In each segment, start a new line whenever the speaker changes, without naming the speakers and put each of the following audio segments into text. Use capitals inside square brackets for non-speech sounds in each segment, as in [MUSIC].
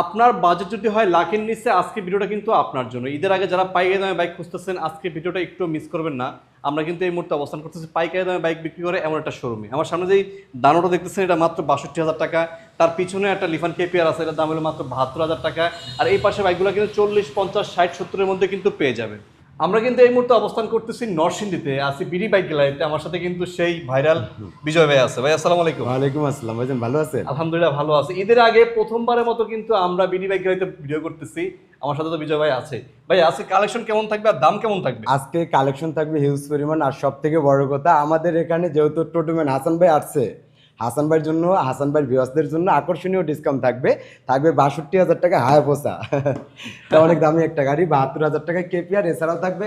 আপনার বাজেট যদি হয়, লাখের নিচে আজকে ভিডিওটা কিন্তু আপনার জন্য। ঈদের আগে যারা পাইকারি দামে বাইক খুঁজতেছেন, আজকে ভিডিওটা একটু মিস করবেন না। আমরা কিন্তু এই মুহূর্তে অবস্থান করতেছি পাইকারি দামে বাইক বিক্রি করে এমন একটা শোরুমে আমার সামনে যেই দানোটা দেখতেছেন, এটা মাত্র বাষট্টি হাজার টাকা। তার পিছনে একটা লিফান কেপিআর আছে, এটার দাম হলো মাত্র বাহাত্তর হাজার টাকা। আর এই পাশে বাইকগুলো কিন্তু চল্লিশ, পঞ্চাশ, ষাট, সত্তরের মধ্যে কিন্তু পেয়ে যাবেন। আমরা কিন্তু এই মুহূর্তে অবস্থান করতেছি নরসিংদীতে। আছি বিডি বাইক গ্যালারিতে। আমার সাথে কিন্তু সেই ভাইরাল বিজয় ভাই আছে। ভাই আসসালামু আলাইকুম।
ওয়ালাইকুম আসসালাম। ভাইজান ভালো আছেন?
আলহামদুলিল্লাহ ভালো আছে। ঈদের আগে প্রথমবারের মতো কিন্তু আমরা বিডি বাইক গ্যালারিতে ভিডিও করতেছি। আমার সাথে তো বিজয় ভাই আছে। ভাই আজকে কালেকশন কেমন থাকবে আর দাম কেমন থাকবে?
আজকে কালেকশন থাকবে হিউজ পরিমাণ। আর সব থেকে বড় কথা আমাদের এখানে যেহেতু টোটোম্যান হাসান ভাই আসছে হাসান ভাইয়ের জন্য, হাসান ভাইয়ের ভিওয়াসদের জন্য আকর্ষণীয় ডিসকাউন্ট থাকবে। থাকবে বাষট্টি হাজার টাকা হায়াপোসা এটা অনেক দামি একটা গাড়ি, বাহাত্তর হাজার টাকায় কেপিআর এছাড়াও থাকবে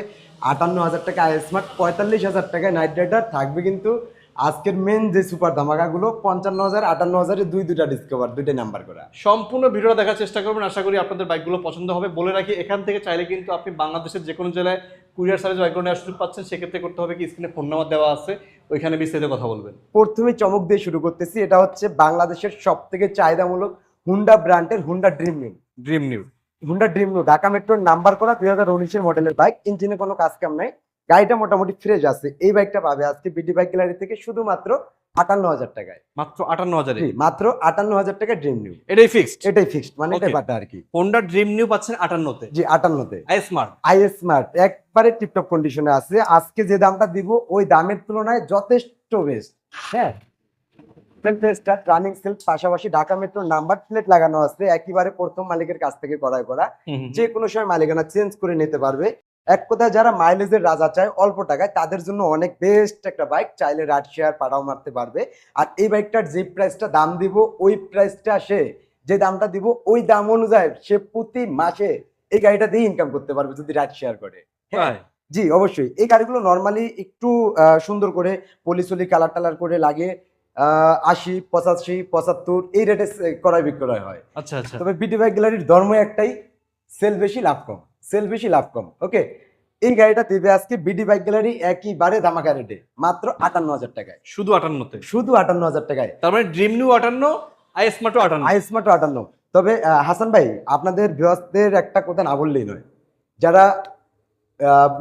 আটান্ন হাজার টাকা স্মার্ট পঁয়তাল্লিশ হাজার টাকায় নাইট রাইডার থাকবে কিন্তু আজকের মেন যে সুপার ধামাকাগুলো পঞ্চান্ন হাজার আটান্ন হাজারে দুই দুইটা ডিসকভার দুইটা নাম্বার করা।
সম্পূর্ণ ভিডিওটা দেখার চেষ্টা করবেন আশা করি আপনাদের বাইকগুলো পছন্দ হবে। বলে রাখি এখান থেকে চাইলে কিন্তু আপনি বাংলাদেশের যে কোনো জেলায় কুরিয়ার সার্ভিস বাইকগুলো নেওয়ার সুযোগ পাচ্ছেন। সেক্ষেত্রে করতে হবে কি স্ক্রিনে ফোন নাম্বার দেওয়া আছে। ওইখানে বিস্তারিত কথা বলবেন।
প্রথমে চমক দিয়ে শুরু করতেছি এটা হচ্ছে বাংলাদেশের সব থেকে চাহিদামূলক হুন্ডা ব্র্যান্ডের Honda dream new
dream new
Honda dream new Dhaka মেট্রোর নাম্বার করা দুই হাজার উনিশের মডেলের বাইক ইঞ্জিনে কোনো কাজ কাম নাই। গাড়িটা মোটামুটি ফ্রেশ আছে। এই বাইকটা পাবে আজকে বিডি বাইক গ্যালারি থেকে শুধুমাত্র আটান্ন হাজার টাকায়।
মাত্র আটান্ন হাজারে?
মাত্র আটান্ন হাজার টাকা ড্রিম নিউ
এটাই ফিক্সড
এটাই ফিক্সড মানে এটাই. বাটা আর কি।
হোন্ডা ড্রিম নিউ পাচ্ছেন আটান্নতে।
জি আটান্নতে।
আই স্মার্ট
আই স্মার্ট একবারে টিপটপ কন্ডিশনে আছে। আজকে যে দামটা দিব ওই দামের তুলনায় যথেষ্ট বেস্ট হ্যাঁ? রানিং সেলফ পাশাপাশি ঢাকা মেট্রোর নাম্বার প্লেট লাগানো আছে। একেবারে প্রথম মালিকের কাছ থেকে করাই করা। যে কোনো সময় মালিকানা চেঞ্জ করে নিতে পারবে। এক কথায় যারা মাইলেজের রাজা চায় অল্প টাকায় তাদের জন্য অনেক বেস্ট একটা বাইক চাইলে রাইড শেয়ার পাড়াও মারতে পারবে। আর এই বাইকটার যে প্রাইসটা দাম দিব ওই প্রাইসটা সে যে দামটা দিব ওই দাম অনুযায়ী সে প্রতি মাসে এই গাড়িটা দিয়ে ইনকাম করতে পারবে যদি রাইড শেয়ার করে। হ্যাঁ? জি অবশ্যই। এই গাড়িগুলো নর্মালি একটু সুন্দর করে পলিসলি কালার টালার করে লাগে আহ, আশি পঁচাশি পঁচাত্তর এই রেটে ক্রয় বিক্রয় হয়।
আচ্ছা আচ্ছা।
তবে বিটি বাইক গ্যালারির ধর্ম একটাই সেল বেশি লাভ কম। সেল বেশি লাভ কম। ওকে এই গাড়িটা দেবে আজকে বিডি বাইক গ্যালারি একইবারে ধামাকা রেটে মাত্র আটান্ন হাজার টাকায়।
শুধু আটান্নতে
শুধু আটান্ন হাজার টাকায়।
তার মানে ড্রিম নিউ আটান্ন আই স্মার্টও আটান্ন।
আই স্মার্ট আটান্ন। তবে হাসান ভাই আপনাদের ভিউয়ার্সদের একটা কথা না বললেই নয়। যারা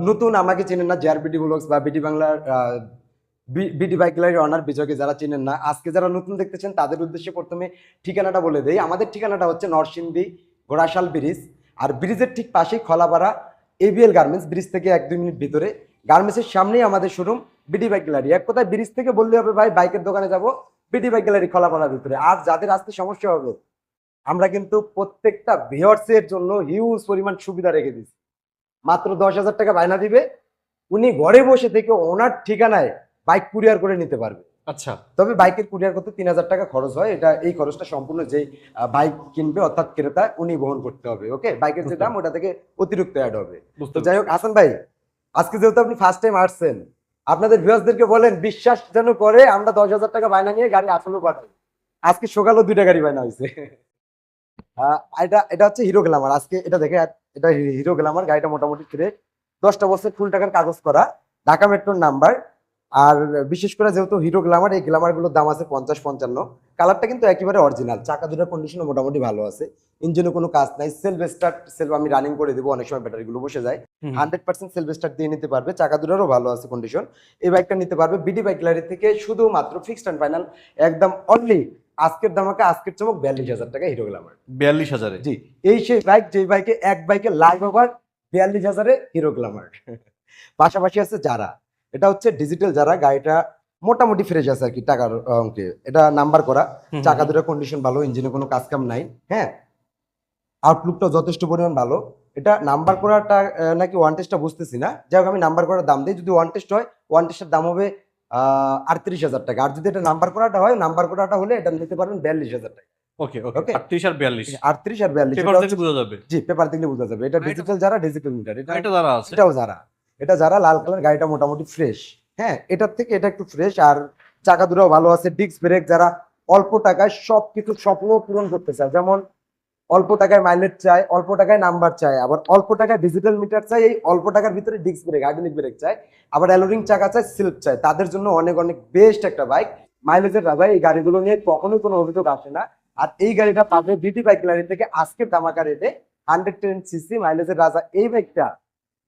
নতুন আমাকে চেনেন না জেআর বিডি ব্লগস বা বিডি বাংলার বিডি বাইক গ্যালারির অনার বিজয়কে যারা চেনেন না আজকে যারা নতুন দেখতেছেন তাদের উদ্দেশ্যে প্রথমে ঠিকানাটা বলে দেই। আমাদের ঠিকানাটা হচ্ছে নরসিংদী গোড়াশাল ব্রিজ। আর ব্রিজের ঠিক পাশেই খলাপাড়া এবিএল গার্মেন্টস ব্রিজ থেকে এক, দুই মিনিট ভিতরে। গার্মেন্টসের সামনেই আমাদের শোরুম বিডি বাইক গ্যালারি এক কথায় ব্রিজ থেকে বললে হবে ভাই বাইকের দোকানে যাব বিডি বাইক গ্যালারি খলাপাড়ার ভিতরে। আর যাদের আসতে সমস্যা হবে, আমরা কিন্তু প্রত্যেকটা ভিওর্সের জন্য হিউজ পরিমাণ সুবিধা রেখে দিচ্ছি মাত্র দশ হাজার টাকা বায়না দিবে, উনি ঘরে বসে থেকে ওনার ঠিকানায় বাইক কুরিয়ার করে নিতে পারবে।
আচ্ছা।
তবে বাইকের কুরিয়ার করতে তিন হাজার টাকা খরচ হয়। এটা এই খরচটা সম্পূর্ণ যে বাইক কিনবে অর্থাৎ ক্রেতা উনি বহন করতে হবে ওকে বাইকের যে দাম ওটা থেকে অতিরিক্ত অ্যাড হবে। তো যাই হোক হাসান ভাই আজকে যেহেতু আপনি ফার্স্ট টাইম আসছেন আপনাদের ভিউয়ার্সদেরকে বলেন বিশ্বাস যেন করে আমরা দশ হাজার টাকা বায়না নিয়ে গাড়ি আসলেও পাঠাই আজকে সকালেও দুইটা গাড়ি বায়না হয়েছে। [LAUGHS] এটা এটা হচ্ছে হিরো গ্লামার আজকে এটা দেখে এটা হিরো গ্লামার গাড়িটা মোটামুটি ফিরে দশটা বছর ফুল টাকার কাগজ করা। ঢাকা মেট্রোর নাম্বার আর বিশেষ করে যেহেতু হিরো গ্লামার এই গ্লামারগুলোর দাম আছে পঞ্চাশ পঞ্চান্ন। কালারটা কিন্তু একেবারে অরিজিনাল চাকা দুটার কন্ডিশনও মোটামুটি ভালো আছে। ইঞ্জিনে কোনো কাজ নাই। সেলফ স্টার্ট সেলফ আমি রানিং করে দেবো অনেক সময় ব্যাটারিগুলো বসে যায়। হান্ড্রেড পার্সেন্ট সেলফ স্টার্ট দিয়ে নিতে পারবে। চাকা দুটারও ভালো আছে কন্ডিশন এই বাইকটা নিতে পারবে বিডি বাইক গ্যালারি থেকে শুধুমাত্র ফিক্সড অ্যান্ড ফাইনাল একদম অনলি আজকের দামাকে আজকের চমক বিয়াল্লিশ হাজার টাকা হিরো গ্লামার
বিয়াল্লিশ হাজারে?
জি এই সেই বাইক যে বাইকে এক বাইকে লাইভ ওভার বিয়াল্লিশ হাজারে হিরো গ্লামার পাশাপাশি আছে যারা। এটা হচ্ছে ডিজিটাল যারা গাড়িটা মোটামুটি ফ্রেশ আছে আর কি টাকার অঙ্কে এটা নাম্বার করা। চাকা দুটো কন্ডিশন ভালো ইঞ্জিনে কোনো কাজ কাম নাই হ্যাঁ? আউটলুকটা যথেষ্ট পরিমাণ ভালো। এটা নাম্বার করাটা নাকি ওয়ান টেস্টটা বুঝতেছি না। যাই হোক আমি নাম্বার করার দাম দিই। যদি ওয়ান টেস্ট হয় ওয়ান টেস্টের দাম হবে আটত্রিশ হাজার টাকা। আর যদি এটা নাম্বার করাটা হয় নাম্বার করাটা হলে এটা নিতে পারবেন বিয়াল্লিশ হাজার টাকা।
ওকে ওকে।
Okay.
আটত্রিশ আর বিয়াল্লিশ।
আটত্রিশ আর বিয়াল্লিশ
পেপার থেকে বোঝা যাবে।
জি পেপার দেখলে বোঝা যাবে। এটা ডিজিটাল যারা ডিজিটাল মিটার এটা
এটা যারা আছে
এটাও যারা। এটা যারা লাল কালার গাড়িটা মোটামুটি ফ্রেশ হ্যাঁ এটার থেকে এটা একটু ফ্রেশ আর চাকা দুটাও ভালো আছে ডিস্ক ব্রেক যারা অল্প টাকায় সব কিছু স্বপ্ন পূরণ করতে চায়, যেমন অল্প টাকায় মাইলেজ চায়, অল্প টাকায় নাম্বার চায়, আবার অল্প টাকায় ডিজিটাল মিটার চাই এই অল্প টাকার ভিতরে ডিস্ক ব্রেক আইডেনিক ব্রেক চায়, আবার অ্যালোরিং চাকা চায় সিল্ক চায়, তাদের জন্য অনেক অনেক বেস্ট একটা বাইক মাইলেজের রাজা এই গাড়িগুলো নিয়ে কখনোই কোনো অভিযোগ আসে না, আর এই গাড়িটা পাবে বিটি বাইক গ্যালারি থেকে আজকের দামাকা রেটে হান্ড্রেড টেন সিসি মাইলেজের রাজা এই বাইকটা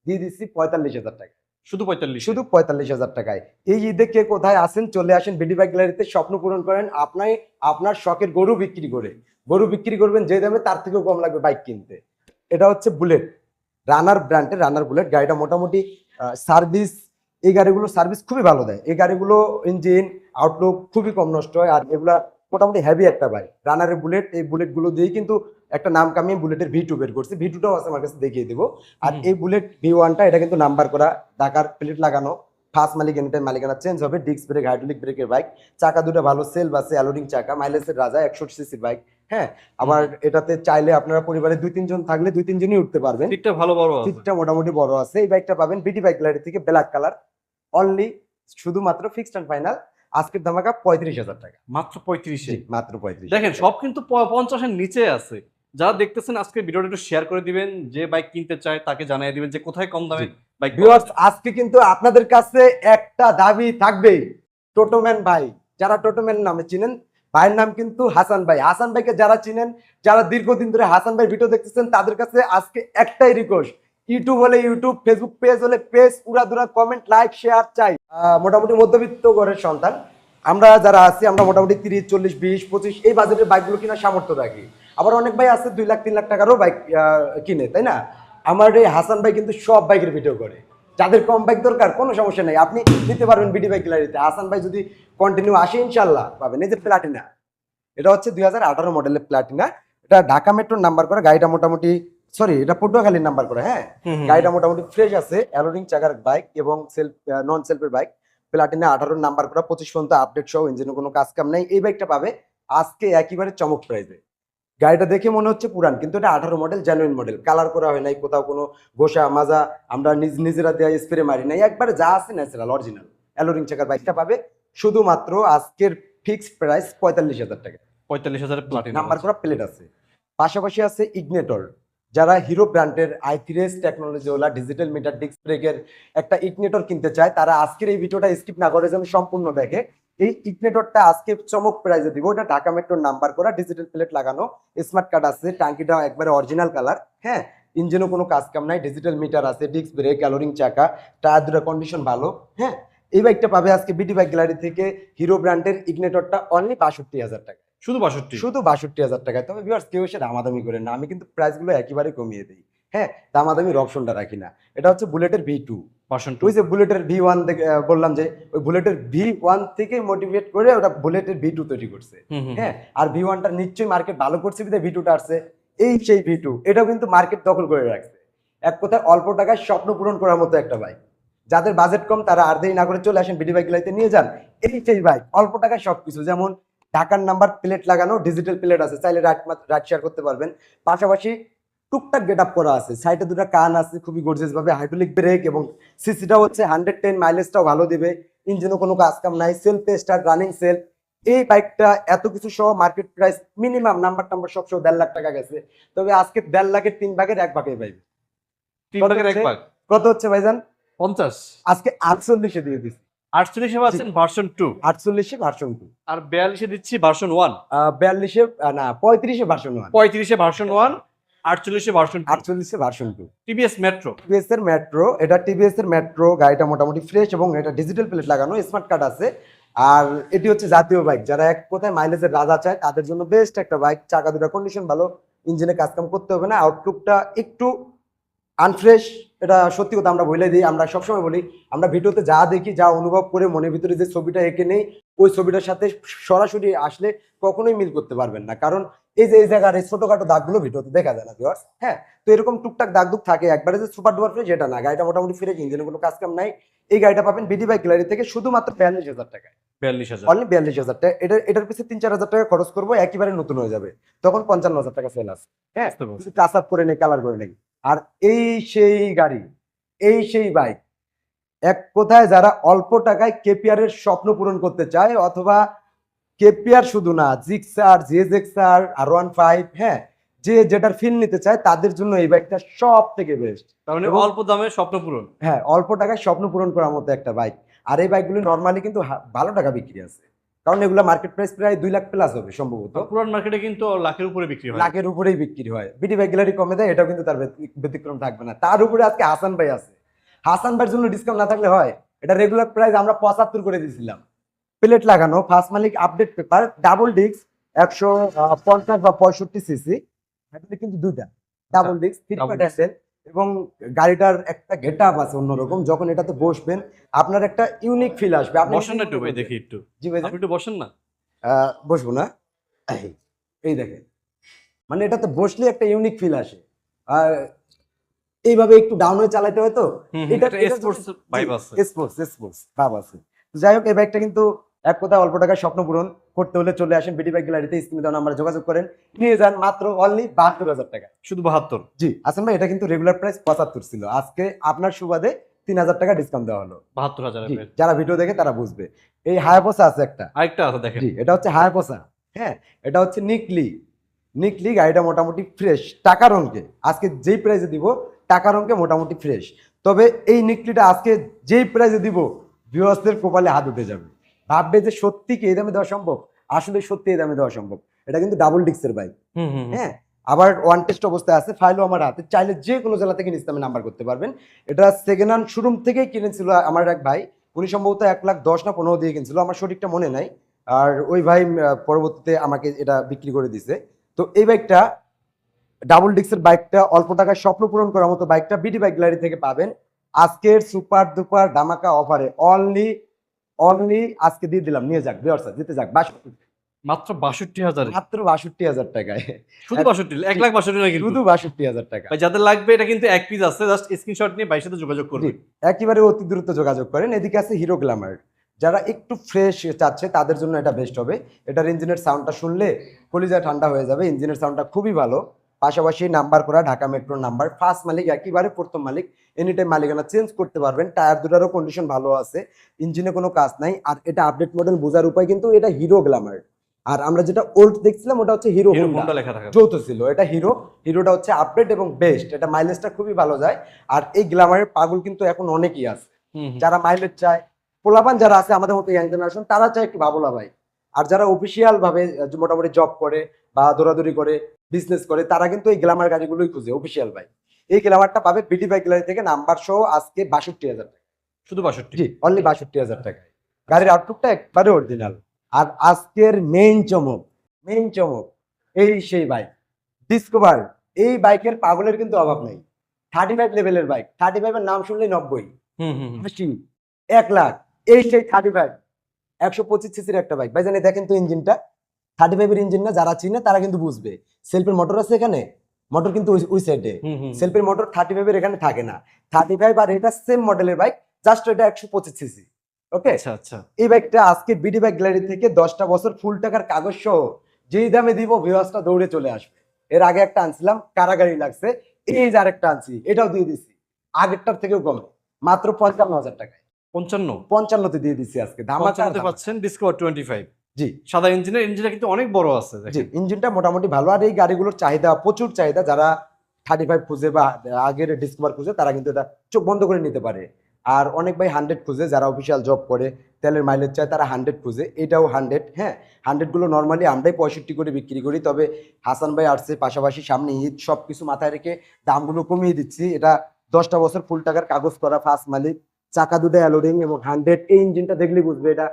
দিয়ে দিচ্ছি পঁয়তাল্লিশ হাজার টাকা।
শুধু পঁয়তাল্লিশ।
শুধু পঁয়তাল্লিশ হাজার টাকায় এই ঈদে কে কোথায় আসেন চলে আসেন বিডি বাইক গ্যালারিতে স্বপ্ন পূরণ করেন। আপনার আপনার শখের গরু বিক্রি করে। গরু বিক্রি করবেন যে দামে তার থেকেও কম লাগবে বাইক কিনতে। এটা হচ্ছে বুলেট রানার ব্র্যান্ডের রানার বুলেট গাড়িটা মোটামুটি সার্ভিস এই গাড়িগুলো সার্ভিস খুবই ভালো দেয়। এই গাড়িগুলো ইঞ্জিন আউটলুক খুবই কম নষ্ট হয়। আর এগুলা মোটামুটি হেভি একটা বাইক রানারের বুলেট এই বুলেটগুলো দিয়েই কিন্তু একটা নাম কামিয়ে বুলেটের ভি টু বের করছি। ভি টুটাও আছে আমার কাছে দেখিয়ে দেবো। আর এই বুলেট ভি ওয়ানটা এটা কিন্তু নাম্বার করা ঢাকার প্লেট লাগানো ফার্স্ট মালিক এনিটাইম মালিকানা চেঞ্জ হবে ডিস্ক ব্রেক হাইড্রোলিক ব্রেকের বাইক চাকা দুটো ভালো সেল বাসে অ্যালোডিং চাকা মাইলেজের রাজা একশো সিসির বাইক হ্যাঁ? আবার এটাতে চাইলে আপনারা পরিবারে দুই তিনজন থাকলে দুই তিনজনই উঠতে পারবেন।
সিটটা ভালো বড় আছে।
সিটটা মোটামুটি বড় আছে। এই বাইকটা পাবেন বিটি বাইক গ্যালারি থেকে ব্ল্যাক কালার অনলি শুধুমাত্র ফিক্সড অ্যান্ড ফাইনাল আজকের দামাকা পঁয়ত্রিশ হাজার টাকা।
মাত্র পঁয়ত্রিশে?
মাত্র পঁয়ত্রিশ
দেখেন সব কিন্তু পঞ্চাশের নিচে আছে। যারা দেখতেছেন আজকে ভিডিওটা একটু শেয়ার করে দিবেন যে বাইক কিনতে চায় তাকে জানিয়ে দিবেন যে কোথায় কম দামে বাইক
ভিউয়ার্স আজকে কিন্তু আপনাদের কাছে একটা দাবি থাকবেই টোটোম্যান ভাই। যারা টোটোম্যান নামে চিনেন ভাইয়ের নাম কিন্তু হাসান ভাই। হাসান ভাইকে যারা চিনেন যারা দীর্ঘদিন ধরে হাসান ভাই ভিডিও দেখতেছেন তাদের কাছে আজকে একটাই রিকোয়েস্ট ইউটিউব হলে ইউটিউব ফেসবুক পেজ হলে পেজ উড়াদুরা কমেন্ট লাইক শেয়ার চাই। মোটামুটি মধ্যবিত্ত ঘরের সন্তান। আমরা যারা আছি আমরা মোটামুটি তিরিশ চল্লিশ বিশ পঁচিশ এই বাজেটের বাইকগুলো কিনা সামর্থ্য রাখি। আবার অনেক ভাই আছে দুই লাখ তিন লাখ টাকারও বাইক কিনে তাই না? আমার এই হাসান ভাই কিন্তু সব বাইকের ভিডিও করে। যাদের কম বাইক দরকার কোনো সমস্যা নেই। আপনি নিতে পারবেন বিডি বাইক গ্যালারিতে হাসান ভাই যদি কন্টিনিউ আসে ইনশাল্লাহ পাবেন। এই যে প্লাটিনা এটা হচ্ছে দুই হাজার আঠারো মডেলের প্লাটিনা এটা ঢাকা মেট্রোর নাম্বার করা গাড়িটা মোটামুটি সরি এটা পটুয়াখালীর নাম্বার করা হ্যাঁ? গাড়িটা মোটামুটি ফ্রেশ আছে অ্যালোডিং চাকার বাইক এবং সেলফ নন সেলফের বাইক প্লাটিনা আঠারোর নাম্বার করা পঁচিশ পর্যন্ত আপডেট সহ ইঞ্জিনে কোনো কাজ কাম নেই। এই বাইকটা পাবে আজকে একেবারে চমক প্রাইজে গাড়িটা দেখে মনে হচ্ছে পুরান কিন্তু এটা আঠারো মডেল জেনুইন মডেল কালার করা হয় নাই কোথাও কোনো গোসা মাজা আমরা নিজ নিজেরা দেওয়া স্প্রে মারি নাই। একবারে যা আছে ন্যাচারাল অরিজিনাল অ্যালোরিং চাকার বাইকটা পাবে শুধুমাত্র আজকের ফিক্সড প্রাইস পঁয়তাল্লিশ হাজার টাকা।
পঁয়তাল্লিশ হাজার
নাম্বার করা প্লেট আছে। পাশাপাশি আছে ইগনেটর যারা হিরো ব্র্যান্ডের আই থ্রিএস টেকনোলজি ওলা ডিজিটাল মিটার ডিস্ক ব্রেকের একটা ইগনেটর কিনতে চায় তারা আজকের এই ভিডিওটা স্কিপ না করে যেন সম্পূর্ণ দেখে। এই ইগনেটরটা আজকে চমক প্রাইজে দিব। এটা ঢাকা মেট্রোর নাম্বার করা ডিজিটাল প্লেট লাগানো। স্মার্ট কার্ড আছে টাঙ্কিটা একবারে অরিজিনাল কালার হ্যাঁ? ইঞ্জিনও কোনো কাজ কাম নাই ডিজিটাল মিটার আছে ডিস্ক ব্রেক ক্যালোরিং চাকা টায়ার দুটো কন্ডিশন ভালো হ্যাঁ? এই বাইকটা পাবে আজকে বিটি বাইক গ্যালারি থেকে হিরো ব্র্যান্ডের ইগনেটরটা অনলি বাষট্টি হাজার টাকা
শুধু বাষট্টি?
শুধু বাষট্টি হাজার টাকায়। তবে ভিউয়ার্স কেউ এসে দামাদামি করে না। আমি কিন্তু প্রাইসগুলো একেবারে কমিয়ে দিই হ্যাঁ? দামাদামির অপশনটা রাখি না। এটা হচ্ছে বুলেটের ভি টু
পার্সেন্ট
ওই যে বুলেটের ভি ওয়ান থেকে বললাম যে ওই বুলেটের ভি ওয়ান থেকে মোটিভেট করে ওটা বুলেটের ভি টু তৈরি করছে। হ্যাঁ? আর ভি ওয়ানটা নিশ্চয়ই মার্কেট ভালো করছে বিধায় ভি টুটা আসছে। এই সেই ভি টু এটাও কিন্তু মার্কেট দখল করে রাখছে। এক কথায় অল্প টাকায় স্বপ্ন পূরণ করার মতো একটা বাইক যাদের বাজেট কম তারা আর দেরি না করে চলে আসেন বিডি বাইক লাইতে নিয়ে যান। এই সেই বাইক অল্প টাকায় সবকিছু। যেমন ঢাকার নাম্বার প্লেট লাগানো ডিজিটাল প্লেট আছে চাইলে রাইট রাইট শেয়ার করতে পারবেন। পাশাপাশি টুকটাক গেট আপ করা আছে। সাইডে দুটো কান আছে খুবই গর্জিয়াস ভাবে হাইড্রোলিক ব্রেক এবং সিসিটা হচ্ছে হান্ড্রেড টেন মাইলেজটাও ভালো দিবে। ইঞ্জিনও কোনো কাজ কাম নাই সেলফ স্টার্ট রানিং সেল এই বাইকটা এত কিছু সহ মার্কেট প্রাইস মিনিমাম নাম্বার টাম্বার সব সহ দেড় লাখ টাকা গেছে। তবে আজকে দেড় লাখের তিন ভাগের এক ভাগে পাইবে
তিন
কত
ভাগের এক
হচ্ছে?
ভাগ?
কত হচ্ছে ভাইজান?
পঞ্চাশ।
আজকে আটচল্লিশে দিয়ে দিচ্ছি
আটচল্লিশে পাচ্ছেন ভার্সন টু
আটচল্লিশে ভার্সন টু
আর বিয়াল্লিশে দিচ্ছি ভার্সন ওয়ান
বিয়াল্লিশে না পঁয়ত্রিশে ভার্সন ওয়ান
পঁয়ত্রিশে ভার্সন ওয়ান আটচল্লিশে version
আটচল্লিশে version two.
TVS Metro
TVS এর মেট্রো এটা টিভিএস এর মেট্রো গাড়িটা মোটামুটি ফ্রেশ এবং এটা ডিজিটাল প্লেট লাগানো স্মার্ট কার্ড আছে। আর এটি হচ্ছে জাতীয় বাইক যারা এক কোথায় মাইলেজের রাজা চায় তাদের জন্য বেস্ট একটা বাইক চাকা দুটা কন্ডিশন ভালো ইঞ্জিনে কাজকাম করতে হবে না আউটলুকটা একটু আনফ্রেশ এটা সত্যি কথা আমরা বলে দিই আমরা সবসময় বলি আমরা ভিডিওতে যা দেখি যা অনুভব করে মনের ভিতরে যে ছবিটা এঁকে নেই ওই ছবিটার সাথে সরাসরি আসলে কখনোই মিল করতে পারবেন না। কারণ এই যে এই জায়গার এই ছোটখাটো দাগগুলো ভিডিওতে দেখা যায় না ভিউয়ার্স হ্যাঁ? তো এরকম টুকটাক দাগ দুগ থাকে একবারে যে সুপার ডুপার ফ্রেশ এটা না। গাড়িটা মোটামুটি ফ্রেশ ইঞ্জিনে কোনো কাজ কাম নাই। এই গাড়িটা পাবেন বিডি বাইক গ্যালারি থেকে শুধুমাত্র বিয়াল্লিশ হাজার টাকা
বিয়াল্লিশ হাজার।
অনলি বিয়াল্লিশ হাজার টাকা। এটা এটার পিছনে তিন চার হাজার টাকা খরচ করব একেবারে নতুন হয়ে যাবে। তখন পঞ্চান্ন হাজার টাকা সেল আছে। হ্যাঁ? টাচ আপ করে নেই কালার করে নেই। আর এই সেই গাড়ি এই সেই বাইক এক কোথায় যারা অল্প টাকায় কেপিআর এর স্বপ্ন পূরণ করতে চায় অথবা কেপিআর শুধু না Gixxer Gixxer R one five হ্যাঁ যে যেটার ফিল নিতে চায় তাদের জন্য এই বাইকটা সব থেকে বেস্ট
মানে অল্প দামে স্বপ্ন পূরণ।
হ্যাঁ অল্প টাকায় স্বপ্ন পূরণ করার মতো একটা বাইক আর এই বাইকগুলি নর্মালি কিন্তু ভালো টাকা বিক্রি আছে। কারণ এগুলো মার্কেট প্রাইস প্রায় দুই লাখ প্লাস হবে সম্ভবত।
পুরান মার্কেটে কিন্তু লাখের উপরে বিক্রি হয়।
লাখের উপরেই বিক্রি হয়। বিটি ভাই গ্যালারি কমে দেয় এটাও কিন্তু তার ব্যতিক্রম থাকবে না। তার উপরে আজকে হাসান ভাই আছে। হাসান ভাইয়ের জন্য ডিসকাউন্ট না থাকলে হয়। এটা রেগুলার প্রাইস আমরা পঁচাত্তর করে দিয়েছিলাম। প্লেট লাগানো ফার্স্ট মালিক আপডেট পেপার ডাবল ডিস্ক একশো পঞ্চাশ বা পঁয়ষট্টি সিসি কিন্তু দুইটা। ডাবল ডিস্ক থ্রি পার্ট আছে এবং গাড়িটার একটা গেট আপ আছে অন্যরকম যখন এটাতে বসবেন আপনার একটা ইউনিক ফিল আসবে। আপনি
বসেন না একটু ভাই দেখি একটু।
জি ভাই
একটু বসেন না।
বসবো না? এই, দেখেন। মানে এটাতে বসলে একটা ইউনিক ফিল আসে। আর এইভাবে একটু ডাউন হয়ে চালাতে হয় তো? এটা- এটা
স্পোর্টস ভাইব আছে।
স্পোর্টস স্পোর্টস ভাব আছে। যাই হোক এই বাইকটা কিন্তু এক কথায় অল্প টাকার স্বপ্ন পূরণ। করতে হলে চলে আসেন বিডি বাইক গ্যালারিতে স্ক্রিনে দেওয়া নাম্বারে যোগাযোগ করেন। নিয়ে যান মাত্র অনলি বাহাত্তর হাজার টাকা।
শুধু বাহাত্তর?
জি আসেন ভাই এটা কিন্তু রেগুলার প্রাইস পঁচাত্তর ছিল। আজকে আপনার সুবাদে তিন হাজার টাকা ডিসকাউন্ট দেওয়া হলো।
বাহাত্তর হাজার
যারা ভিডিও দেখে তারা বুঝবে। এই হায়াপোসা আছে একটা।
আরেকটা আছে দেখেন।
এটা হচ্ছে হায়াপোসা হ্যাঁ এটা হচ্ছে নিকলি নিকলি গাড়িটা মোটামুটি ফ্রেশ টাকার অঙ্কে আজকে যেই প্রাইসে দিব টাকার অঙ্কে মোটামুটি ফ্রেশ তবে এই নিকলিটা আজকে যেই প্রাইসে দিব ভিউয়ার্সদের কপালে হাত উঠে যাবে। ভাববে যে সত্যি কি এই দামে দেওয়া সম্ভব? আসলে সত্যি এই দামে দেওয়া সম্ভব। এটা কিন্তু ডাবল ডিক্সের বাইক। হ্যাঁ? আবার ওয়ান টেস্ট অবস্থায় আছে ফাইলও আমার হাতে। চাইলে যে কোনো জেলা থেকে ইসলামে নাম্বার করতে পারবেন। এটা সেকেন্ড হ্যান্ড শোরুম থেকেই কিনেছিল আমার এক ভাই। উনি সম্ভবত এক লাখ দশ না পনেরো দিয়ে কিনছিল। আমার সঠিকটা মনে নাই। আর ওই ভাই পরবর্তীতে আমাকে এটা বিক্রি করে দিছে। তো এই বাইকটা ডাবল ডিক্সের বাইকটা অল্প টাকায় স্বপ্ন পূরণ করার মতো বাইকটা বিডি বাইক গ্যালারি থেকে পাবেন। আজকের সুপার দুপার ধামাকা অফারে অনলি অনলি আজকে দিয়ে দিলাম নিয়ে যাক বিয়ার্সার দিতে যাক বাষট্টি।
মাত্র বাষট্টি হাজার।
মাত্র বাষট্টি হাজার টাকায়।
শুধু বাষট্টি এক লাখ বাষট্টি কিন্তু।
শুধু বাষট্টি হাজার টাকা।
যাদের লাগবে এটা কিন্তু এক পিস আছে জাস্ট স্ক্রিনশট নিয়ে ভাইয়ের সাথে যোগাযোগ করবে।
একেবারে অতি দ্রুত যোগাযোগ করেন। এদিকে আছে হিরো গ্ল্যামার যারা একটু ফ্রেশ চাচ্ছে তাদের জন্য এটা বেস্ট হবে। এটার ইঞ্জিনের সাউন্ডটা শুনলে কলিজা ঠান্ডা হয়ে যাবে। ইঞ্জিনের সাউন্ডটা খুবই ভালো। পাশাপাশি নাম্বার করা ঢাকা মেট্রোর নাম্বার ফার্স্ট মালিক একেবারে প্রথম মালিক এনি টাইম মালিকানা চেঞ্জ করতে পারবেন। টায়ার দুটারও কন্ডিশন ভালো আছে ইঞ্জিনে কোনো কাজ নাই আর এটা আপডেট মডেল বোঝার উপায় কিন্তু এটা হিরো গ্ল্যামার আর আমরা যেটা ওল্ড দেখছিলাম ওটা হচ্ছে হিরো হোন্ডা
লেখা থাকে।
যৌথ ছিল এটা হিরো হিরোটা হচ্ছে আপডেট এবং বেস্ট এটা মাইলেজটা খুবই ভালো যায়। আর এই গ্ল্যামারের পাগল কিন্তু এখন অনেকই আছে। যারা মাইলেজ চায় পোলাপান যারা আছে আমাদের মতো ইয়াং জেনারেশন তারা চায় একটু ভাবলা ভাই। আর যারা অফিসিয়াল ভাবে মোটামুটি জব করে বা দৌড়াদৌড়ি করে বিজনেস করে তারা কিন্তু এই গ্ল্যামার গাড়িগুলোই খুঁজে অফিসিয়াল ভাই এই গ্ল্যামারটা পাবে বিটি বাইক গ্যালারি থেকে নাম্বার সহ আজকে বাষট্টি হাজার টাকা।
শুধু বাষট্টি।
জি অনলি বাষট্টি হাজার টাকা গাড়ির আউটলুকটা একবারে অরিজিনাল আর আজকের মেইন চমক মেইন চমক এই সেই বাইক ডিসকভার এই বাইকের পাগলের কিন্তু অভাব নেই। থার্টি ফাইভ লেভেলের বাইক থার্টি ফাইভের নাম শুনলেই নব্বই।
হুম হুম হুম।
এক লাখ এই সেই থার্টি ফাইভ একশো পঁচিশ সিসির একটা বাইক ভাই জানি দেখেন তো ইঞ্জিনটা। থার্টি ফাইভের ইঞ্জিন না যারা চিনে তারা কিন্তু বুঝবে। সেলফের মোটর আছে এখানে মোটর কিন্তু ওই- সাইডে। সেলফের মোটর থার্টি ফাইভের এখানে থাকে না। থার্টি ফাইভ আর এটা সেম মডেলের বাইক জাস্ট এটা একশো পঁচিশ সিসি। ওকে
আচ্ছা আচ্ছা।
এই বাইকটা আজকে বিডি বাইক গ্যালারি থেকে দশটা বছর ফুল টাকার কাগজ সহ যেই দামে দিব ভিউয়ার্সটা দৌড়ে চলে আসবে। এর আগে একটা আনছিলাম কারাগারি লাগছে। এই যে আরেকটা আনছি এটাও দিয়ে দিছি। আগেরটার থেকেও কম মাত্র পঞ্চান্ন হাজার টাকায়।
পঞ্চান্ন।
পঞ্চান্নতে দিয়ে দিচ্ছি আজকে ধামাকা
পঞ্চান্নতে
ধামাকা।
পাচ্ছেন ডিসকভার টোয়েন্টি ফাইভ
জি।
সাদা ইঞ্জিনের ইঞ্জিনটা কিন্তু অনেক বড় আছে
জি ইঞ্জিনটা মোটামুটি ভালো। আর এই গাড়িগুলোর চাহিদা প্রচুর চাহিদা। যারা থার্টি ফাইভ খুঁজে বা আগের ডিসকভার খুঁজে তারা কিন্তু এটা চোখ বন্ধ করে নিতে পারে। আর অনেক ভাই হান্ড্রেড খুঁজে যারা অফিসিয়াল জব করে তেলের মাইলেজ চায় তারা হান্ড্রেড খুঁজে। এটাও হান্ড্রেড হ্যাঁ? হান্ড্রেডগুলো নর্মালি আমরাই পঁয়ষট্টি করে বিক্রি করি। তবে হাসান ভাই আসছে পাশাপাশি সামনে ঈদ সব কিছু মাথায় রেখে দামগুলো কমিয়ে দিচ্ছি। এটা দশটা বছর ফুল টাকার কাগজ করা ফার্স্ট মালিক। চাকা দুটো অ্যালোডিং এবং হান্ড্রেড এই ইঞ্জিনটা দেখলেই বুঝবে এটা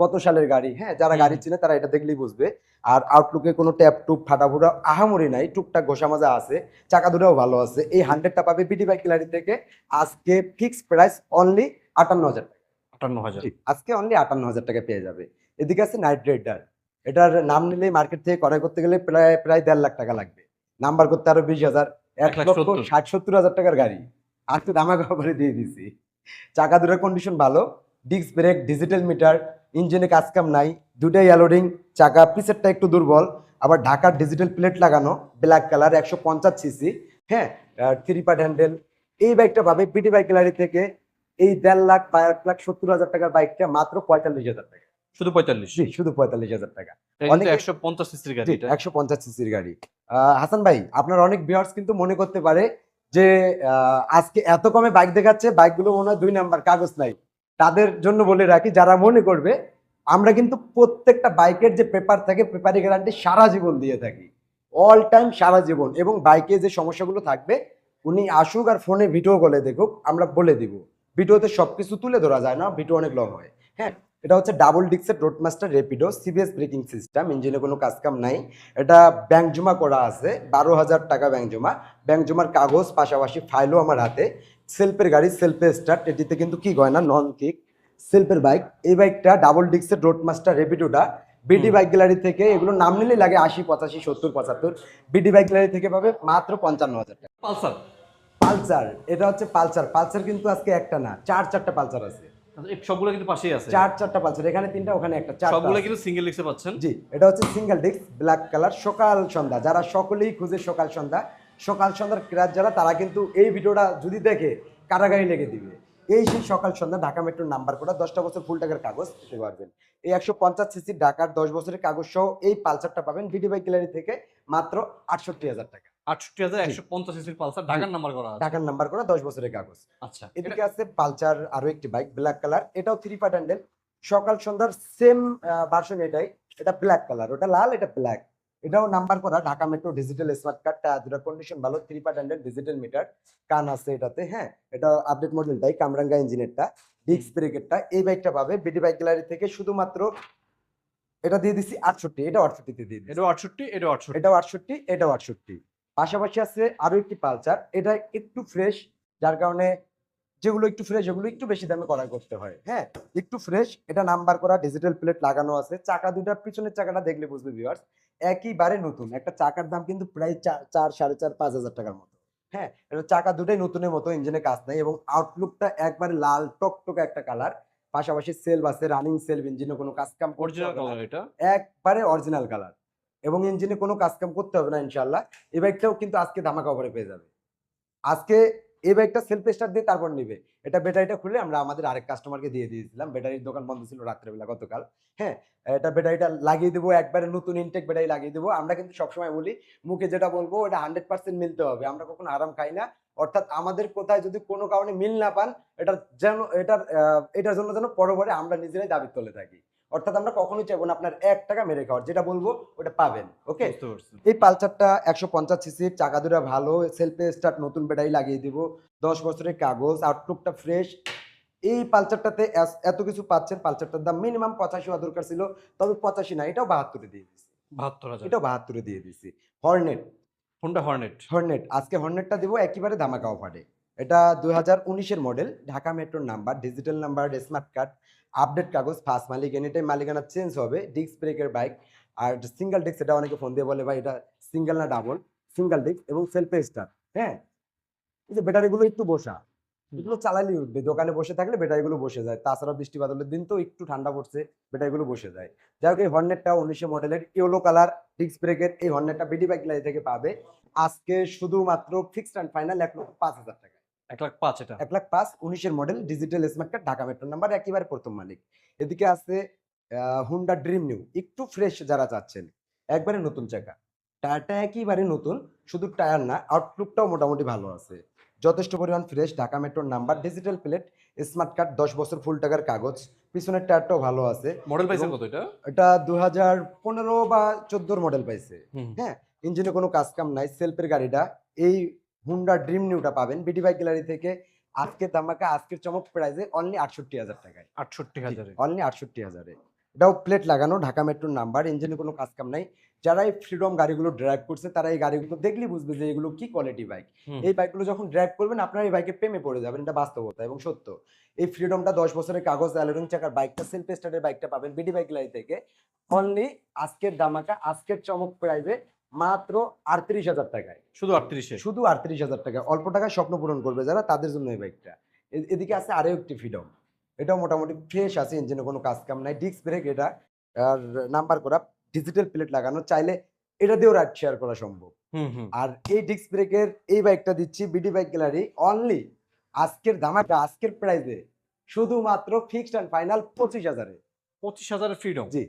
কত সালের গাড়ি। হ্যাঁ যারা গাড়ি চিনে তারা এটা দেখলেই বুঝবে। আর আউটলুকে কোনো ট্যাপ টুপ ফাটাফুটা আহামরি নাই টুকটাক ঘষা মাজা আছে চাকা দুটাও ভালো আছে। এই হান্ড্রেডটা পাবে বিটি বাইক গ্যালারি থেকে। আজকে ফিক্স প্রাইস অনলি আটান্ন হাজার টাকা।
আটান্ন হাজার।
আজকে অনলি আটান্ন হাজার টাকা পেয়ে যাবে। এদিকে আছে নাইট রাইডার এটার নাম নিলে মার্কেট থেকে ক্রয় করতে গেলে প্রায় প্রায় দেড় লাখ টাকা লাগবে। নাম্বার করতে আরও বিশ হাজার এক লক্ষ ষাট সত্তর হাজার টাকার গাড়ি। আজকে দামাকা করে দিয়ে দিছি। চাকা দুটার কন্ডিশন ভালো ডিস্ক ব্রেক ডিজিটাল মিটার ইঞ্জিনে কাজ কাম নাই দুটাই অ্যালোডিং চাকা পিসেরটা একটু দুর্বল আবার ঢাকার ডিজিটাল প্লেট লাগানো ব্ল্যাক কালার একশো পঞ্চাশ সিসি হ্যাঁ থ্রি পার্ট হ্যান্ডেল এই বাইকটা পাবে পিটি বাইক গ্যালারি থেকে এই দেড় লাখ এক লাখ সত্তর হাজার টাকার বাইকটা মাত্র পঁয়তাল্লিশ হাজার টাকা।
শুধু পঁয়তাল্লিশ?
জি শুধু পঁয়তাল্লিশ হাজার টাকা।
একশো পঞ্চাশ সিসির গাড়ি
একশো পঞ্চাশ সিসির গাড়ি। হাসান ভাই আপনার অনেক ভিউয়ার্স কিন্তু মনে করতে পারে যে আজকে এত কমে বাইক দেখাচ্ছে বাইকগুলো মনে হয় দুই নাম্বার কাগজ নাই। তাদের জন্য বলে রাখি, যারা মনে করবে, আমরা কিন্তু প্রত্যেকটা বাইকের যে পেপার থাকে পেপারি গ্যারান্টি সারা জীবন দিয়ে থাকি। অল টাইম সারা জীবন। এবং বাইকে যে সমস্যাগুলো থাকবে, উনি আসুক আর ফোনে ভিডিও কলে দেখুক, আমরা বলে দিব। ভিডিওতে সবকিছু তুলে ধরা যায় না, ভিডিও অনেক লং হয়। হ্যাঁ? এটা হচ্ছে double ডিক্সের road master Rapido CBS braking system ইঞ্জিনে কোনো কাজ কাম নাই। এটা ব্যাংক জমা করা আছে বারো হাজার টাকা ব্যাংক জমা। ব্যাংক জমার কাগজ পাশাপাশি ফাইলও আমার হাতে। সেলফের গাড়ি সেলফে স্টার্ট এটিতে কিন্তু কি হয় না নন কিক সেলফের বাইক এই বাইকটা ডাবল ডিক্সের রোড মাস্টার রেপিডোটা বিডি বাইক গ্যালারি থেকে এগুলো নাম নিলেই লাগে আশি পঁচাশি সত্তর পঁচাত্তর। বিডি বাইক গ্যালারি থেকে পাবে মাত্র পঞ্চান্ন হাজার টাকা।
পালসার।
পালসার এটা হচ্ছে পালসার। পালসার কিন্তু আজকে একটা না চার চারটা পালসার আছে।
সবগুলো কিন্তু পাশেই আছে।
চার চারটা পালসার এখানে তিনটা ওখানে একটা চার
সবগুলো কিন্তু সিঙ্গেল ডিস্কে পাচ্ছেন।
জি এটা হচ্ছে সিঙ্গেল ডিস্ক ব্ল্যাক কালার সকাল সন্ধ্যা। যারা সকলেই খুঁজে সকাল সন্ধ্যা সকাল সন্ধ্যার যারা তারা কিন্তু এই ভিডিওটা যদি দেখে কারাগারি লেগে দিবে। এই সেই সকাল সন্ধ্যা ঢাকা মেট্রোর নাম্বার করা দশটা বছর ফুল টাকার কাগজ পেতে পারবেন। এই একশো পঞ্চাশ সিসি ঢাকার দশ বছরের কাগজ সহ এই পালসারটা পাবেন বাই গ্যালারি থেকে মাত্র আটষট্টি হাজার টাকা।
আটষট্টি হাজার একশো পঞ্চাশ সিসির পালসার ঢাকার নাম্বার করা
ঢাকার নাম্বার করা দশ বছরের কাগজ।
আচ্ছা।
এদিকে আছে পালচার আরও একটি বাইক ব্ল্যাক কালার। এটাও থ্রি পার্ট হ্যান্ডেল সকাল সন্ধ্যার সেম ভার্সন এটাই। এটা ব্ল্যাক কালার ওটা লাল এটা ব্ল্যাক এটাও নাম্বার করা। Dhaka metro digital smart card tyre condition ভালো। Three part handle digital meter কান আছে এটাতে হ্যাঁ? এটা আপডেট মডেলটাই কামরাঙ্গা ইঞ্জিনেরটা ডিস্ক ব্রেকেরটা এই বাইকটা পাবে বিডি বাইক গ্যালারি থেকে শুধুমাত্র এটা দিয়ে দিচ্ছি আটষট্টি এটা আটষট্টিতে দিয়ে দিচ্ছি
এটাও আটষট্টি এটাও আটষট্টি।
এটাও আটষট্টি এটাও আটষট্টি। পাশাপাশি আছে আরও একটি পালচার এটা একটু ফ্রেশ যার কারণে যেগুলো একটু ফ্রেশ ওগুলো একটু বেশি দামে করা করতে হয়। হ্যাঁ একটু ফ্রেশ এটা নাম্বার করা ডিজিটাল প্লেট লাগানো আছে। চাকা দুটার পিছনের চাকাটা দেখলে বুঝবে ভিউয়ার্স একইবারে নতুন। একটা চাকার দাম কিন্তু প্রায় চার চার সাড়ে চার পাঁচ হাজার টাকার মতো। হ্যাঁ এটা চাকা দুটাই নতুনের মতো ইঞ্জিনে কাজ নাই এবং আউটলুকটা একবারে লাল টকটকে একটা কালার পাশাপাশি সেলভ আছে রানিং সেলফ ইঞ্জিনে কোনো কাজ কাম করতে
অরিজিনাল কালার এটা?
একবারে অরিজিনাল কালার এবং ইঞ্জিনে কোনো কাজ কাম করতে হবে না ইনশাল্লাহ এই বাইকটাও কিন্তু আজকে ধামাকা অফারে পেয়ে যাবে। আজকে এই বাইকটা সেলফ স্টার্ট দিয়ে তারপর নিবে। এটা ব্যাটারিটা খুলে আমরা আমাদের আরেক কাস্টমারকে দিয়ে দিয়েছিলাম। ব্যাটারির দোকান বন্ধ ছিল রাত্রেবেলা গতকাল। হ্যাঁ এটা ব্যাটারিটা লাগিয়ে দেবো, একবারে নতুন ইনটেক ব্যাটারি লাগিয়ে দেবো। আমরা কিন্তু সবসময় বলি, মুখে যেটা বলব, ওটা হান্ড্রেড পার্সেন্ট মিলতে হবে। আমরা কখনো আরাম খাই না। অর্থাৎ আমাদের কোথায় যদি কোনো কারণে মিল না পান, এটার যেন, এটার এটার জন্য যেন পরপরে আমরা নিজেরাই দাবি তুলে থাকি। অর্থাৎ আমরা কখনোই চাইব না আপনার এক টাকা মেরে খাওয়ার যেটা বলব ওটা পাবেন ওকে এই পালচারটা একশো পঞ্চাশ সিসির চাকা দুটা ভালো সেলফে স্টার্ট নতুন ব্যাটারি লাগিয়ে দিব দশ বছরের কাগজ আউটলুকটা ফ্রেশ এই পালচারটাতে এত কিছু পাচ্ছেন পালসারটার দাম মিনিমাম পঁচাশি হওয়া দরকার ছিল তবে পঁচাশি না এটাও বাহাত্তরে দিয়ে দিচ্ছি
বাহাত্তর
এটাও বাহাত্তরে দিয়ে দিচ্ছি হর্নেট
হোন্ডা হর্নেট
হর্নেট আজকে হর্নেটটা দিব একেবারে ধামাকা অফারে এটা দুই হাজার উনিশের মডেল ঢাকা মেট্রোর number digital number smart card update কাগজ ফার্স্ট মালিক এনিটাইম মালিকানা চেঞ্জ হবে ডিস্ক ব্রেকের বাইক আর সিঙ্গেল ডিস্ক এটা অনেকে ফোন দিয়ে বলে ভাই এটা সিঙ্গেল না ডাবল সিঙ্গেল ডিস্ক এবং সেলফে স্টার হ্যাঁ? এই যে ব্যাটারিগুলো একটু বসা এগুলো চালালেই উঠবে। দোকানে বসে থাকলে ব্যাটারিগুলো বসে যায়। তাছাড়া বৃষ্টি বাদলের দিন তো একটু ঠান্ডা পড়ছে ব্যাটারিগুলো বসে যায়। যাই হোক এই হর্নেটটা উনিশশো মডেলের ইয়েলো কালার ডিস্ক ব্রেকের এই হর্নেটটা বিডি বাইক লাইন থেকে পাবে। আজকে শুধুমাত্র ফিক্সড অ্যান্ড ফাইনাল এক লক্ষ পাঁচ হাজার টাকা।
এক লাখ পাঁচ এটা।
এক লাখ পাঁচ উনিশের model digital smart card Dhaka metro number একেবারে প্রথম মালিক। এদিকে আছে হুন্ডা ড্রিম নিউ একটু ফ্রেশ যারা চাচ্ছেন একবারে নতুন চাকা। টায়ারটা একেবারে নতুন শুধু টায়ার না আউটলুকটাও মোটামুটি ভালো আছে। যথেষ্ট পরিমাণ ফ্রেশ ঢাকা মেট্রোর number digital plate smart card দশ বছর ফুল টাকার কাগজ পিছনের টায়ারটাও ভালো আছে।
মডেল পাইছেন
এবং-
কত এটা?
এটা দু হাজার পনেরো বা চোদ্দোর মডেল পাইছে। হ্যাঁ ইঞ্জিনে কোনো কাজ কাম নাই সেলফের গাড়িটা এই হুন্ডা ড্রিম নিউটা পাবেন। বিডি বাইক গ্যালারি থেকে আজকের দামাকা আজকের চমক প্রাইজে অনলি আটষট্টি হাজার টাকায়।
আটষট্টি হাজারে।
অনলি আটষট্টি হাজারে। এটাও প্লেট লাগানো ঢাকা মেট্রোর নাম্বার ইঞ্জিনে কোনো কাজ কাম নাই। যারা এই ফ্রিডম গাড়িগুলো ড্রাইভ করছে তারা এই গাড়িগুলো দেখলেই বুঝবে যে এগুলো কি কোয়ালিটি বাইক। এই বাইকগুলো যখন ড্রাইভ করবেন আপনার এই বাইকের প্রেমে পড়ে যাবেন এটা বাস্তবতা এবং সত্য। এই ফ্রিডমটা দশ বছরের কাগজ অ্যালোরিং চাকার বাইকটা সেলফ স্টার্টের বাইকটা পাবেন বিডি বাইক লাই থেকে। অনলি আজকের দামাকা আজকের চমক প্রাইজে মাত্র আটত্রিশ হাজার টাকায়।
শুধু আটত্রিশে?
শুধু আটত্রিশ হাজার টাকা। অল্প টাকায় স্বপ্ন পূরণ করবে যারা তাদের জন্য এই বাইকটা এদিকে আছে আরও একটি ফ্রিডম এটাও মোটামুটি ফ্রেশ আছে ইঞ্জিনে কোনো কাজ কাম নাই। ডিস্ক ব্রেক এটা আর নাম্বার করা ডিজিটাল প্লেট লাগানো। চাইলে এটা দিয়েও রাইড শেয়ার করা সম্ভব। আর এই ডিস্ক ব্রেকের এই বাইকটা দিচ্ছি বিডি বাইক গ্যালারি অনলি আজকের দামাটা আজকের প্রাইসে শুধুমাত্র ফিক্সড অ্যান্ড ফাইনাল পঁচিশ হাজারে।
পঁচিশ হাজারের ফ্রিডম
জি।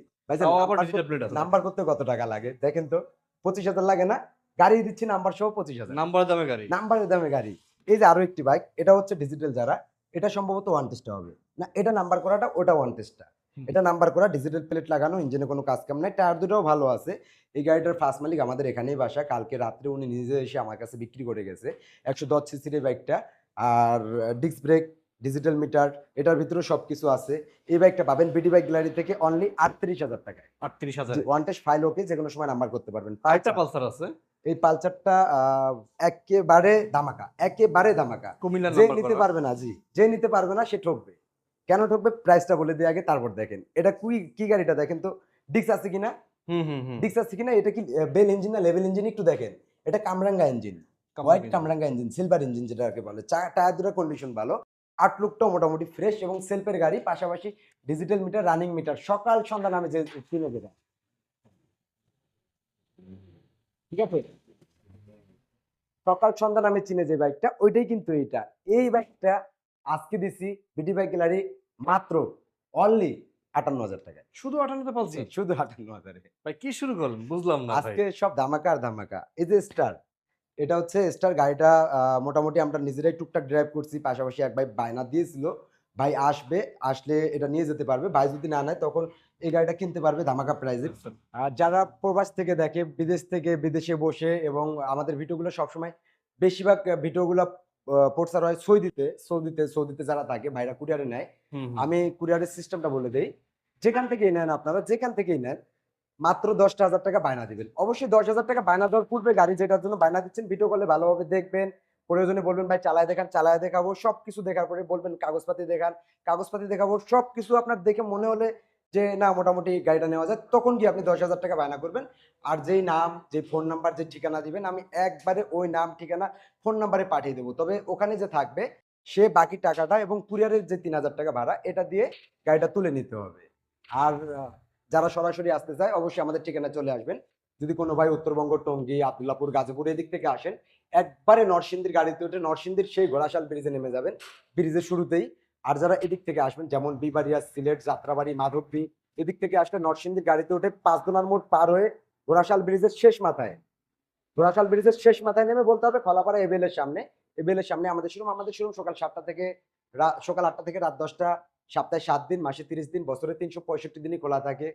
নাম্বার করতে কত টাকা লাগে? দেখেন তো। পঁচিশ হাজার লাগে না গাড়ি দিচ্ছি নাম্বার সহ পঁচিশ হাজার।
নাম্বার দামে গাড়ি।
নাম্বারের দামে গাড়ি। এই যে আরও একটি বাইক এটা হচ্ছে ডিজিটাল যারা এটা সম্ভবত ওয়ান টেস্টটা হবে। না এটা নাম্বার করাটা ওটা ওয়ান টেস্টটা এটা নাম্বার করা ডিজিটাল প্লেট লাগানো ইঞ্জিনে কোনো কাজ কাম নাই টায়ার দুটোও ভালো আছে। এই গাড়িটার ফার্স্ট মালিক আমাদের এখানেই বাসা। কালকে রাত্রে উনি নিজে এসে আমার কাছে বিক্রি করে গেছে। একশো দশ সিসির বাইকটা আর ডিস্ক ব্রেক ডিজিটাল মিটার এটার ভিতরে সব কিছু আছে। এই বাইকটা পাবেন বিডি বাইক গ্যালারি থেকে অনলি আটত্রিশ হাজার টাকায়।
আটত্রিশ হাজার।
ওয়ান ফাইল ওকে যে কোনো সময় নাম্বার করতে পারবেন।
আরেকটা
পালসার।
আছে?
এই পালসারটা আহ, একেবারে দামাকা একেবারে দামাকা
কুমিল্লার
যে
নাম্বার
নিতে পারবে না জি যে নিতে পারবে না সে ঠকবে। কেন ঠকবে? প্রাইসটা বলে দিয়ে আগে তারপর দেখেন। এটা কুই কি গাড়িটা দেখেন তো? ডিক্স আছে কিনা?
হুম হুম হুম।
ডিক্স আছে কিনা? এটা কি বেল ইঞ্জিন না লেভেল ইঞ্জিন একটু দেখেন। এটা কামরাঙ্গা ইঞ্জিন হোয়াইট কামরাঙ্গা ইঞ্জিন সিলভার ইঞ্জিন যেটাকে বলে। চা- টায়ার দুটো কন্ডিশন ভালো। আট লুকটাও মোটামুটি ফ্রেশ এবং সেলফের গাড়ি পাশাপাশি ডিজিটাল মিটার রানিং মিটার সকাল সন্ধ্যা নামে যে কিনে দেবে। ঠিক আছে? সকাল সন্ধ্যা নামে চিনে যে বাইকটা ওইটাই কিন্তু এইটা। এই বাইকটা আজকে দিছি বিটি বাইক গ্যালারি মাত্র অনলি আটান্ন হাজার টাকায়।
শুধু আটান্নতে পালসার
শুধু আটান্ন হাজারে।
ভাই কি শুরু করলেন? বুঝলাম না
আজকে সব ধামাকা আর ধামাকা। এই যে স্টার এটা হচ্ছে স্টার গাড়িটা মোটামুটি আমরা নিজেরাই টুকটাক ড্রাইভ করছি। পাশাপাশি এক ভাই বায়না দিয়েছিল। ভাই আসবে আসলে এটা নিয়ে যেতে পারবে। ভাই যদি না নেয় তখন এই গাড়িটা কিনতে পারবে ধামাকা প্রাইজে আর যারা প্রবাস থেকে দেখে বিদেশ থেকে বিদেশে বসে এবং আমাদের ভিডিওগুলো সবসময় বেশিরভাগ ভিডিওগুলো প্রচার হয় সৌদিতে সৌদিতে সৌদিতে যারা থাকে ভাইরা কুরিয়ারে নেয়। আমি কুরিয়ারের সিস্টেমটা বলে দেই। যেখান থেকেই নেন আপনারা যেখান থেকেই নেন মাত্র দশটা হাজার টাকা বায়না দিবেন। অবশ্যই দশ হাজার টাকা বায়না দেওয়ার পূর্বে গাড়ি যেটার জন্য বায়না দিচ্ছেন ভিডিও কলে ভালোভাবে দেখবেন, প্রয়োজনে বলবেন, ভাই, চালায় দেখান, চালায় দেখাবো। সবকিছু দেখার পরে বলবেন, কাগজপাতি দেখান, কাগজপাতি দেখাবো। সবকিছু আপনার দেখে মনে হলে যে, না, মোটামুটি গাড়িটা নেওয়া যায়। তখন গিয়ে আপনি দশ হাজার টাকা বায়না করবেন। আর যেই নাম, যে ফোন নাম্বার যে ঠিকানা দিবেন, আমি একবারে ওই নাম, ঠিকানা ফোন নাম্বারে পাঠিয়ে দেবো। তবে ওখানে যে থাকবে, সে বাকি টাকাটা এবং কুরিয়ারের যে তিন হাজার টাকা ভাড়া, এটা দিয়ে গাড়িটা তুলে নিতে হবে। আর যারা সরাসরি আসতে চায়, অবশ্যই আমাদের ঠিকানা চলে আসবেন। যদি কোনো ভাই উত্তরবঙ্গ, টঙ্গী আবদুল্লাপুর গাজীপুর এদিক থেকে আসেন, একবারে নরসিংদীর গাড়িতে উঠে নরসিংদীর সেই ঘোড়াশাল ব্রিজে নেমে যাবেন। ব্রিজের শুরুতেই। আর যারা এদিক থেকে আসবেন, যেমন বিবাড়িয়া, সিলেট, যাত্রাবাড়ি মাধবদী এদিক থেকে আসলে নরসিংদীর গাড়িতে উঠে পাঁচদোনার মোড় পার হয়ে ঘোড়াশাল ব্রিজের শেষ মাথায়। ঘোড়াশাল ব্রিজের শেষ মাথায় নেমে বলতে হবে খলাপাড়া এবেলের সামনে। এবেলের সামনে আমাদের শোরুম আমাদের শোরুম সকাল সাতটা থেকে সকাল আটটা থেকে রাত দশটা, সপ্তাহে সাত দিন, মাসে তিরিশ দিন, বছরে তিনশো পঁয়ষট্টি দিনই খোলা থাকে।